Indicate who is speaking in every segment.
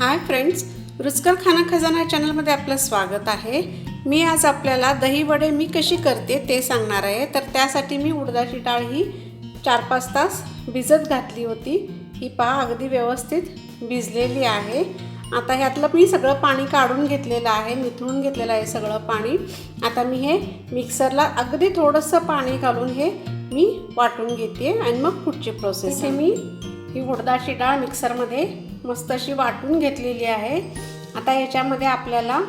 Speaker 1: Hi friends रुचकर खाना खजाना चॅनलमध्ये आपलं स्वागत आहे. मी आज आपल्याला दही वडे मी कशी करते ते सांगणार आहे. तर त्यासाठी मी उडदाची डाळ ही चार पाच तास भिजत घातली होती. ही पहा अगदी व्यवस्थित भिजलेली आहे. आता ह्यातलं मी सगळं पाणी काढून घेतलेलं आहे निथळून घेतलेलं आहे सगळं पाणी. आता मी हे मिक्सरला अगदी थोडंसं पाणी घालून हे मी वाटून घेते आणि मग पुढची प्रोसेस हे मी ही उडदाची डाळ मिक्सरमध्ये मस्त अशी वाटून घेतलेली आहे. आता याच्यामध्ये आपल्याला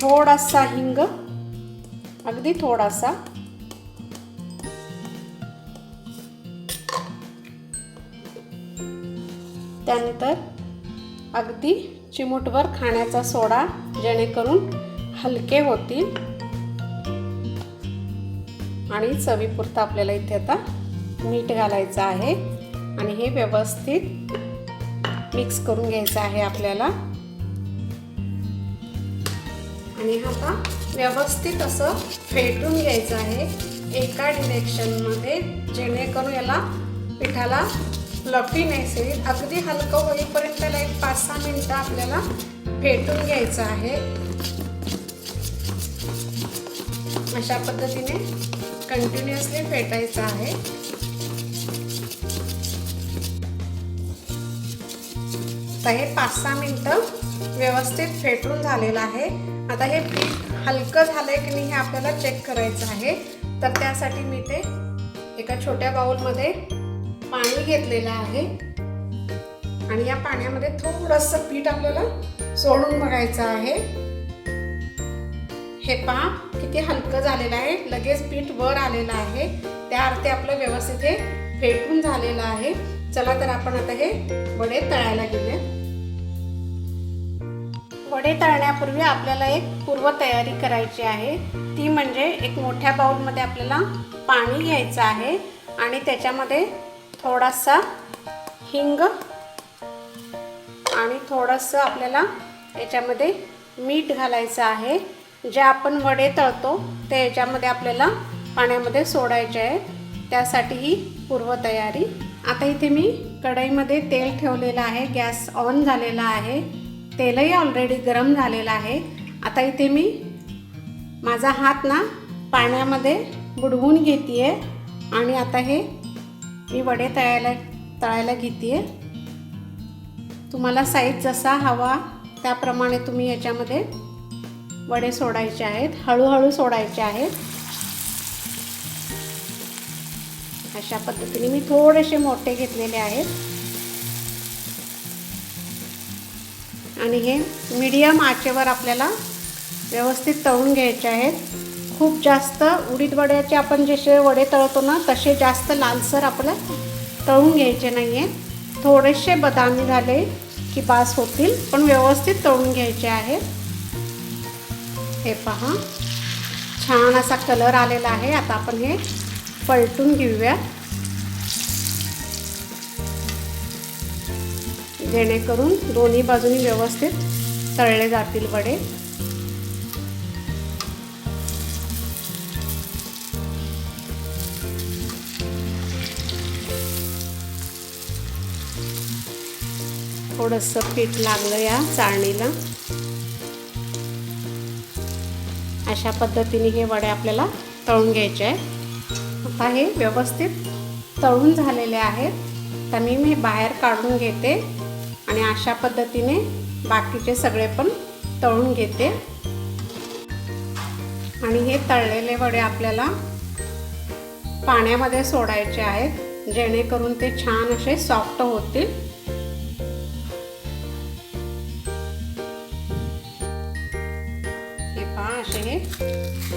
Speaker 1: थोडासा हिंग अगदी थोडासा. त्यानंतर अगदी चिमूटभर खाण्याचा सोडा जेणेकरून हलके होतील. आणि चवीपुरता आपल्याला इथे आता मीठ घालायचं आहे. आणि हे व्यवस्थित मिक्स करून घ्यायचं आहे आपल्याला. आणि आता व्यवस्थित असं फेटून घ्यायचं आहे एका डिरेक्शनमध्ये जेणेकरून याला पिठाला लफी नाही येईल. अगदी हलकं होईपर्यंत त्याला एक पाच सहा मिनटं आपल्याला फेटून घ्यायचं आहे. अशा पद्धतीने कंटिन्युअसली फेटायचं आहे. तर हे पाच सहा मिनटं व्यवस्थित फेटून झालेलं आहे. आता हे पीठ हलकं झालं आहे की नाही हे आपल्याला चेक करायचं आहे. तर त्यासाठी मी ते एका छोट्या बाऊलमध्ये पाणी घेतलेलं आहे. आणि या पाण्यामध्ये थोडंसं पीठ आपल्याला सोडून बघायचं आहे. हे पहा किती हलकं झालेलं आहे. लगेच पीठ वर आलेलं आहे. त्या अर्थी आपलं व्यवस्थित हे फेटून झालेलं आहे. चला तर आपण आता हे वडे तळायला घेऊया. वडे तळण्यापूर्वी आपल्याला एक पूर्व तयारी करायची आहे. ती म्हणजे एक मोठ्या बाऊलमध्ये आपल्याला पाणी घ्यायचं आहे आणि त्याच्यामध्ये थोडासा हिंग आणि थोडंसं आपल्याला याच्यामध्ये मीठ घालायचं आहे. जे आपण वडे तळतो ते याच्यामध्ये आपल्याला पाण्यामध्ये सोडायचे आहे. त्यासाठी ही पूर्वतयारी आता इथे मी कढईमध्ये तेल ठेवलेलं आहे गॅस ऑन झालेला आहे तेलही ऑलरेडी गरम झालेलं आहे. आता इथे मी माझा हात ना पाण्यामध्ये बुडवून घेते आहे आणि आता हे मी वडे तळायला तळायला घेते आहे तुम्हाला साईज जसा हवा त्याप्रमाणे तुम्ही याच्यामध्ये वडे सोडायचे आहेत हळूहळू सोडायचे आहेत. अशा पद्धतीने मी थोडेसे मोठे घेतलेले आहेत. आणि हे मीडियम आचेवर आपल्याला व्यवस्थित तळून घ्यायचे आहेत. खूप जास्त उडीद वड्याचे आपण जसे वडे तळतो ना तसे जास्त लालसर आपल्याला तळून घ्यायचे नाही आहे थोडेसे बदामी झाले की बास होतील पण व्यवस्थित तळून घ्यायचे आहेत. हे पहा. छान असा कलर आलेला आहे. आता आपण हे पलटून घेऊया. जेणेकरून दोन्ही बाजूनी व्यवस्थित तळले जातील वडे. थोडंसं पीठ लागलं या चाळणीला. अशा पद्धतीने हे वडे आपल्याला तळून घ्यायचे आहे आता हे व्यवस्थित तळून झालेले आहेत. तर मी हे बाहेर काढून घेते आणि अशा पद्धतीने बाकीचे सगळे पण तळून घेते. आणि हे तळलेले वडे आपल्याला पाण्यामध्ये सोडायचे आहेत जेणेकरून ते छान असे सॉफ्ट होतील. हे पहा असे हे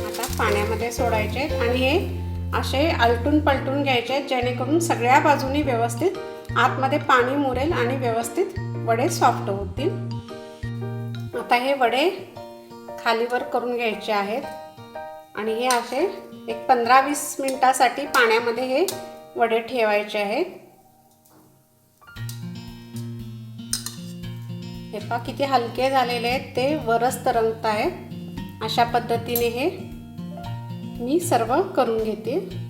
Speaker 1: आता पाण्यामध्ये सोडायचे आहेत. आणि हे असे आलटून पलटून घ्यायचे आहेत जेणेकरून सगळ्या बाजूनी व्यवस्थित आतमध्ये पाणी मुरेल आणि व्यवस्थित वडे सॉफ्ट होतील. आता हे वडे खालीवर करून घ्यायचे आहेत. आणि हे असे एक पंधरा वीस मिनटासाठी पाण्यामध्ये हे वडे ठेवायचे आहेत. हे पा किती हलके झालेले आहेत. ते वरच तरंगत आहेत अशा पद्धतीने हे मी सर्व करून घेते.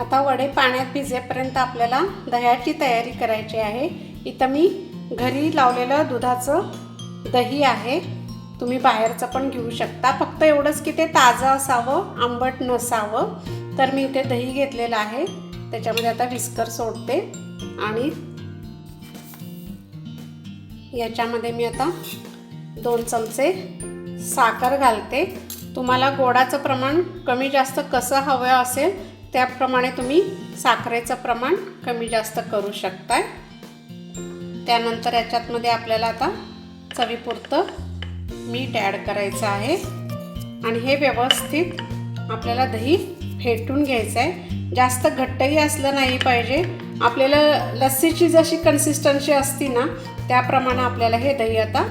Speaker 1: आता वडे पाण्यात भिजेपर्यंत आपल्याला दह्याची तयारी करायची आहे. इथं मी घरी लावलेलं दुधाचं दही आहे. तुम्ही बाहेरचं पण घेऊ शकता. फक्त एवढंच की ते ताजं असावं आंबट नसावं. तर मी इथे दही घेतलेलं आहे. त्याच्यामध्ये आता विस्कर सोडते. आणि याच्यामध्ये मी आता दोन चमचे साखर घालते. तुम्हाला गोडाचं प्रमाण कमी जास्त कसं हवं असेल त्याप्रमाणे तुम्ही साखरेचं प्रमाण कमी जास्त करू शकताय. त्यानंतर याच्यातमध्ये आपल्याला आता चवीपुरतं मीठ ॲड करायचं आहे. आणि हे व्यवस्थित आपल्याला दही फेटून घ्यायचं आहे जास्त घट्टही असलं नाही पाहिजे. आपल्याला लस्सीची जशी कन्सिस्टन्सी असती ना त्याप्रमाणे आपल्याला हे दही आता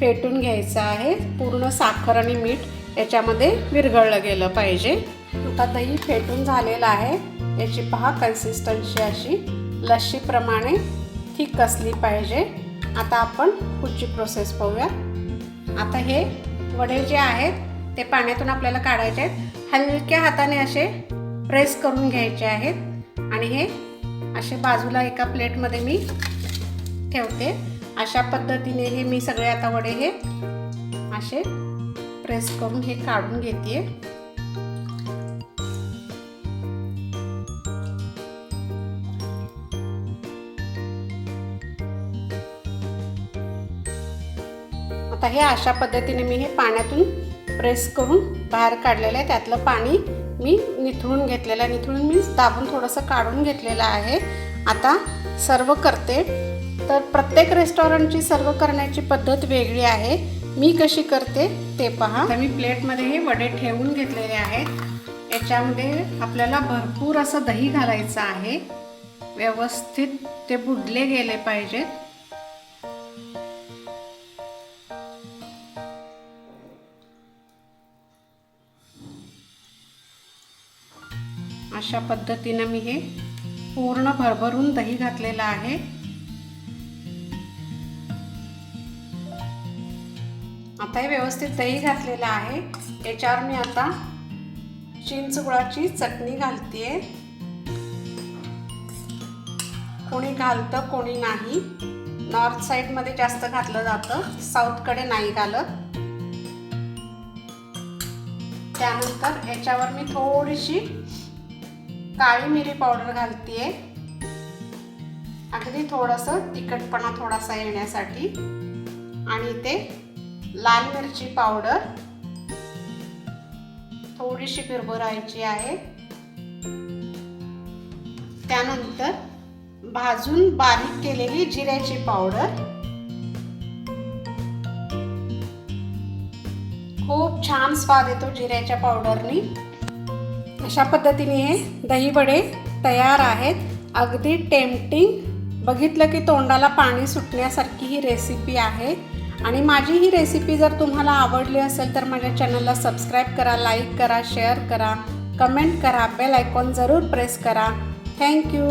Speaker 1: फेटून घ्यायचं आहे. पूर्ण साखर आणि मीठ याच्यामध्ये विरघळलं गेलं पाहिजे. आता दही फेटून झालेलं आहे. याची पहा कन्सिस्टन्सी अशी. लस्सीप्रमाणे थिक असली पाहिजे. आता आपण पुढची प्रोसेस पाहूया. आता हे वडे जे आहेत ते पाण्यातून आपल्याला काढायचे आहेत. हलक्या हाताने असे प्रेस करून घ्यायचे आहेत. आणि हे असे बाजूला एका प्लेटमध्ये मी ठेवते. अशा पद्धतीने हे मी सगळे आता वडे हे असे प्रेस करून हे काढून घेते. आता हे अशा पद्धतीने मी हे पाण्यातून प्रेस करून बाहेर काढलेलं आहे. त्यातलं पाणी मी निथळून घेतलेलं आहे. निथळून मी दाबून थोडंसं काढून घेतलेलं आहे. आता सर्व करते. तर प्रत्येक रेस्टॉरंटची सर्व करण्याची पद्धत वेगळी आहे. मी कशी करते ते पहा. आता मी प्लेटमध्ये हे वडे ठेवून घेतलेले आहेत. याच्यामध्ये आपल्याला भरपूर असं दही घालायचं आहे. व्यवस्थित ते बुडले गेले पाहिजेत अशा पद्धतीनं मी हे पूर्ण भरभरून दही घातलेलं आहे. आता हे व्यवस्थित दही घातलेलं आहे. याच्यावर मी आता चिंचगुळाची चटणी घालते कोणी घालतं कोणी नाही. नॉर्थ साईडमध्ये जास्त घातलं जातं साऊथकडे नाही घालत. त्यानंतर याच्यावर मी थोडीशी काळी मिरी पावडर घालते अगदी थोडंसं तिखटपणा थोडासा येण्यासाठी. आणि ते लाल मिरची पावडर थोडीशी भिरभरायची आहे. त्यानंतर भाजून बारीक केलेली जिऱ्याची पावडर. खूप छान स्वाद येतो जिऱ्याच्या पावडरनी. अशा पद्धतीने हे दही वडे तयार आहेत. अगदी टेम्पटिंग. बघितलं की तोंडाला पाणी सुटण्यासारखी ही रेसिपी आहे. आणि माझी ही रेसिपी जर तुम्हाला आवडली असेल तर माझ्या चॅनलला सबस्क्राईब करा लाईक करा शेअर करा कमेंट करा बेल आयकॉन जरूर प्रेस करा. Thank you